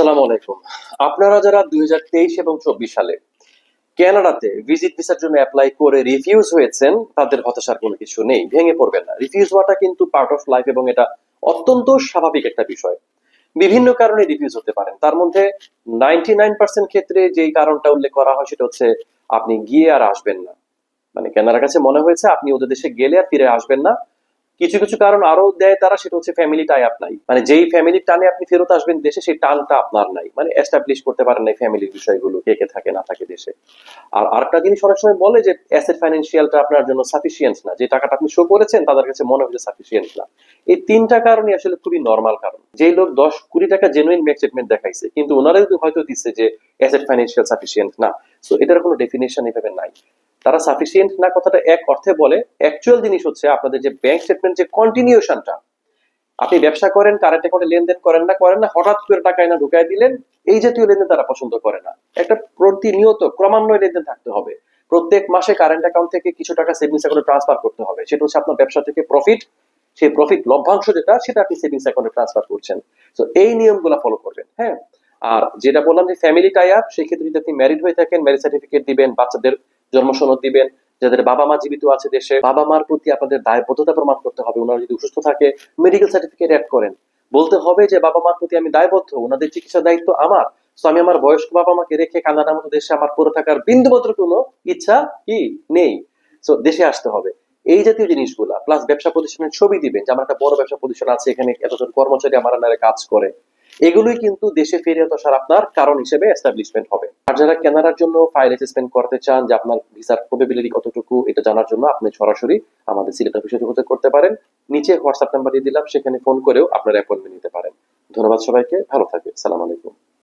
আসসালামু আলাইকুম। আপনারা যারা দুই এবং চব্বিশ সালে কানাডাতে ভিজিট ভিসার জন্য অ্যাপ্লাই করে রিফিউজ হয়েছেন, তাদের হতাশার কোনো কিছু নেই, ভেঙে পড়বেন না। রিফিউজ হওয়াটা কিন্তু পার্ট অফ লাইফ এবং এটা অত্যন্ত স্বাভাবিক একটা বিষয়। বিভিন্ন কারণে রিফিউজ হতে পারেন। তার মধ্যে নাইনটি নাইন পার্সেন্ট ক্ষেত্রে যেই কারণটা উল্লেখ করা হয় সেটা হচ্ছে আপনি গিয়ে আর আসবেন না। মানে কেনার কাছে মনে হয়েছে আপনি ওদের দেশে গেলে আর ফিরে আসবেন না। কিছু কিছু কারণ আরও দেয় তারা, সেটা হচ্ছে ফ্যামিলি টাই আপ নাই। মানে যেই ফ্যামিলির টানে আপনি ফেরত আসবেন দেশে, সেই টানটা আপনার নাই। মানে এস্টাবলিশ করতে পারেন না ফ্যামিলির বিষয়গুলো, কে কে থাকে, না থাকে দেশে। আর আরেকটা জিনিস অনেক সময় বলে যে অ্যাসেট ফাইন্যান্সিয়ালটা আপনার জন্য সাফিসিয়েন্ট না। যে টাকাটা আপনি শো করেছেন, তাদের কাছে মনে হচ্ছে সাফিসিয়েন্ট না। এই তিনটা কারণই আসলে খুবই নর্মাল কারণ। যেই লোক দশ কোটি টাকা জেনুইন ব্যাংক স্টেটমেন্ট দেখাইছে, কিন্তু ওনারা হয়তো দিচ্ছে যে অ্যাসেট ফাইন্যান্সিয়াল সাফিসিয়েন্ট না। সো এটার কোনো ডেফিনেশন এভাবে নাই। তারা সাফিসিয়েন্ট না কথাটা এক অর্থে বলে অ্যাকচুয়াল জিনিস হচ্ছে আপনাদের যে ব্যাংক স্টেটমেন্ট যে কন্টিনিউশনটা আপনি ব্যবসা করেন কারেন্ট অ্যাকাউন্টে লেনদেন করেন না করেন না, হঠাৎ করে টাকা এনে ঢুকাই দিলেন, এই জাতীয় লেনদেন তারা পছন্দ করে না। একটা প্রতিনিয়ত, ক্রমান্বয়ে লেনদেন থাকতে হবে। প্রত্যেক মাসে কারেন্ট অ্যাকাউন্ট থেকে কিছু টাকা সেভিংস অ্যাকাউন্টে ট্রান্সফার করতে হবে। সেটা হচ্ছে আপনার ব্যবসা থেকে প্রফিট সেই প্রফিট লভ্যাংশ যেটা, সেটা আপনি সেভিংস অ্যাকাউন্টে ট্রান্সফার করছেন। তো এই নিয়মগুলো ফলো করবেন হ্যাঁ? আর যেটা বললাম যে ফ্যামিলি টাই আপ সেই ক্ষেত্রে যদি আপনি ম্যারিড হয়ে থাকেন ম্যারিজ সার্টিফিকেট দিবেন, বাচ্চাদের জন্ম সনদ দিবেন, যাদের বাবা মা জীবিত আছে দেশে বাবা মার প্রতি আপনাদের দায়বদ্ধতা প্রমাণ করতে হবে, ওনারা যদি অসুস্থ থাকে মেডিকেল সার্টিফিকেট অ্যাড করেন। বলতে হবে যে বাবা মার প্রতি আমি দায়বদ্ধ, ওনাদের চিকিৎসা দায়িত্ব আমার। তো আমি আমার বয়স্ক বাবা মাকে রেখে কানাডার মতো দেশে আমার পড়ে থাকার বিন্দুমাত্র কোনো ইচ্ছা কি নেই। তো দেশে আসতে হবে। এই জাতীয় জিনিসগুলা প্লাস ব্যবসা প্রতিষ্ঠানের ছবি দিবেন যে, আমার একটা বড় ব্যবসা প্রতিষ্ঠান আছে, এখানে এতজন কর্মচারী আমার কাজ করে। এগুলোই কিন্তু দেশে ফেরত আসার আপনার কারণ হিসেবে এস্টাবলিশমেন্ট হবে। আর যারা কেনার জন্য ফাইল অ্যাসেসমেন্ট করতে চান যে আপনার ভিসার প্রবেবিলিটি কতটুকু, এটা জানার জন্য আপনি সরাসরি আমাদের সিলেট অফিসে যোগাযোগ করতে পারেন। নিচে হোয়াটসঅ্যাপ নাম্বার দিয়ে দিলাম, সেখানে ফোন করেও আপনার অ্যাপয়েন্টমেন্ট নিতে পারেন। ধন্যবাদ সবাইকে, ভালো থাকবে সালাম আলাইকুম।